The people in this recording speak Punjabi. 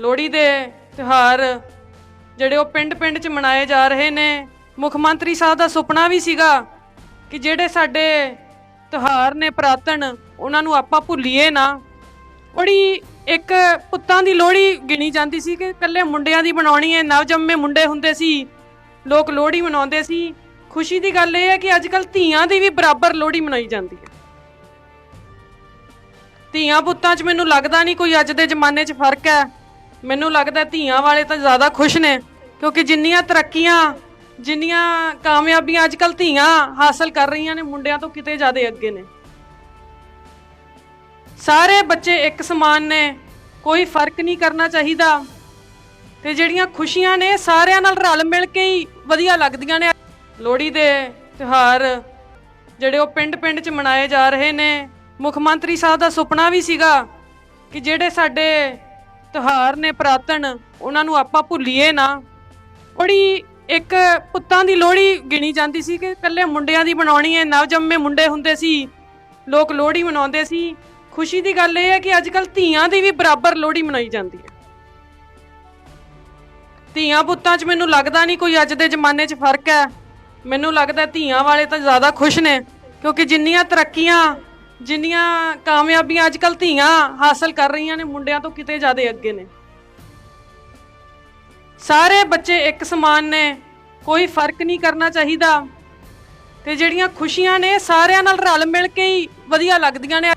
ਲੋਹੜੀ ਦੇ ਤਿਉਹਾਰ ਜਿਹੜੇ ਉਹ ਪਿੰਡ-ਪਿੰਡ 'ਚ ਮਨਾਏ ਜਾ ਰਹੇ ਨੇ। ਮੁੱਖ ਮੰਤਰੀ ਸਾਹਿਬ ਦਾ ਸੁਪਨਾ ਵੀ ਸੀਗਾ ਕਿ ਜਿਹੜੇ ਸਾਡੇ ਤਿਉਹਾਰ ਨੇ ਪ੍ਰਾਤਨ, ਉਹਨਾਂ ਨੂੰ ਆਪਾਂ ਭੁੱਲੀਏ ਨਾ। ਬੜੀ ਇੱਕ ਪੁੱਤਾਂ ਦੀ ਲੋਹੜੀ ਗਿਣੀ ਜਾਂਦੀ ਸੀ ਕਿ ਇਕੱਲੇ ਮੁੰਡਿਆਂ ਦੀ ਬਣਾਉਣੀ ਹੈ, ਨਵਜੰਮੇ ਮੁੰਡੇ ਹੁੰਦੇ ਸੀ, ਲੋਕ ਲੋਹੜੀ ਮਨਾਉਂਦੇ ਸੀ। ਖੁਸ਼ੀ ਦੀ ਗੱਲ ਇਹ ਹੈ ਕਿ ਅੱਜ ਕੱਲ ਧੀਆਂ ਦੀ ਵੀ ਬਰਾਬਰ ਲੋਹੜੀ ਮਨਾਈ ਜਾਂਦੀ ਹੈ। ਧੀਆਂ ਪੁੱਤਾਂ 'ਚ ਮੈਨੂੰ ਲੱਗਦਾ ਨਹੀਂ ਕੋਈ ਅੱਜ ਦੇ ਜ਼ਮਾਨੇ 'ਚ ਫ਼ਰਕ ਹੈ। ਮੈਨੂੰ ਲੱਗਦਾ ਧੀਆਂ ਵਾਲੇ ਤਾਂ ਜ਼ਿਆਦਾ ਖੁਸ਼ ਨੇ, ਕਿਉਂਕਿ ਜਿੰਨੀਆਂ ਤਰੱਕੀਆਂ, ਜਿੰਨੀਆਂ ਕਾਮਯਾਬੀਆਂ ਅੱਜ ਕੱਲ ਧੀਆਂ ਹਾਸਲ ਕਰ ਰਹੀਆਂ ਨੇ, ਮੁੰਡਿਆਂ ਤੋਂ ਕਿਤੇ ਜ਼ਿਆਦਾ ਅੱਗੇ ਨੇ। ਸਾਰੇ ਬੱਚੇ ਇੱਕ ਸਮਾਨ ਨੇ, ਕੋਈ ਫ਼ਰਕ ਨਹੀਂ ਕਰਨਾ ਚਾਹੀਦਾ। ਤੇ ਜਿਹੜੀਆਂ ਖੁਸ਼ੀਆਂ ਨੇ, ਸਾਰਿਆਂ ਨਾਲ ਰਲ ਮਿਲ ਕੇ ਹੀ ਵਧੀਆ ਲੱਗਦੀਆਂ ਨੇ। ਲੋਹੜੀ ਦੇ ਤਿਉਹਾਰ, ਜਿਹੜੇ ਉਹ ਪਿੰਡ-ਪਿੰਡ 'ਚ ਮਨਾਏ ਜਾ ਰਹੇ ਨੇ। ਮੁੱਖ ਮੰਤਰੀ ਸਾਹਿਬ ਦਾ ਸੁਪਨਾ ਵੀ ਸੀਗਾ ਕਿ ਜਿਹੜੇ ਸਾਡੇ ਤਿਉਹਾਰ ਨੇ ਪ੍ਰਾਤਨ, ਉਹਨਾਂ ਨੂੰ ਆਪਾਂ ਭੁੱਲੀਏ ਨਾ। ਬੜੀ ਇੱਕ ਪੁੱਤਾਂ ਦੀ ਲੋਹੜੀ ਗਿਣੀ ਜਾਂਦੀ ਸੀ ਕਿ ਇਕੱਲੇ ਮੁੰਡਿਆਂ ਦੀ ਬਣਾਉਣੀ ਹੈ, ਨਵਜੰਮੇ ਮੁੰਡੇ ਹੁੰਦੇ ਸੀ, ਲੋਕ ਲੋਹੜੀ ਮਨਾਉਂਦੇ ਸੀ। ਖੁਸ਼ੀ ਦੀ ਗੱਲ ਇਹ ਹੈ ਕਿ ਅੱਜ ਕੱਲ ਧੀਆਂ ਦੀ ਵੀ ਬਰਾਬਰ ਲੋਹੜੀ ਮਨਾਈ ਜਾਂਦੀ ਹੈ। ਧੀਆਂ ਪੁੱਤਾਂ 'ਚ ਮੈਨੂੰ ਲੱਗਦਾ ਨਹੀਂ ਕੋਈ ਅੱਜ ਦੇ ਜ਼ਮਾਨੇ 'ਚ ਫ਼ਰਕ ਹੈ। ਮੈਨੂੰ ਲੱਗਦਾ ਧੀਆਂ ਵਾਲੇ ਤਾਂ ਜ਼ਿਆਦਾ ਖੁਸ਼ ਨੇ, ਕਿਉਂਕਿ ਜਿੰਨੀਆਂ ਤਰੱਕੀਆਂ ਜਿੰਨੀਆਂ ਕਾਮਯਾਬੀਆਂ ਅੱਜ ਕੱਲ ਧੀਆਂ ਹਾਸਲ ਕਰ ਰਹੀਆਂ ਨੇ, ਮੁੰਡਿਆਂ ਤੋਂ ਕਿਤੇ ਜ਼ਿਆਦਾ ਅੱਗੇ ਨੇ। ਸਾਰੇ ਬੱਚੇ ਇੱਕ ਸਮਾਨ ਨੇ, ਕੋਈ ਫ਼ਰਕ ਨਹੀਂ ਕਰਨਾ ਚਾਹੀਦਾ। ਤੇ ਜਿਹੜੀਆਂ ਖੁਸ਼ੀਆਂ ਨੇ, ਸਾਰਿਆਂ ਨਾਲ ਰਲ ਮਿਲ ਕੇ ਹੀ ਵਧੀਆ ਲੱਗਦੀਆਂ ਨੇ।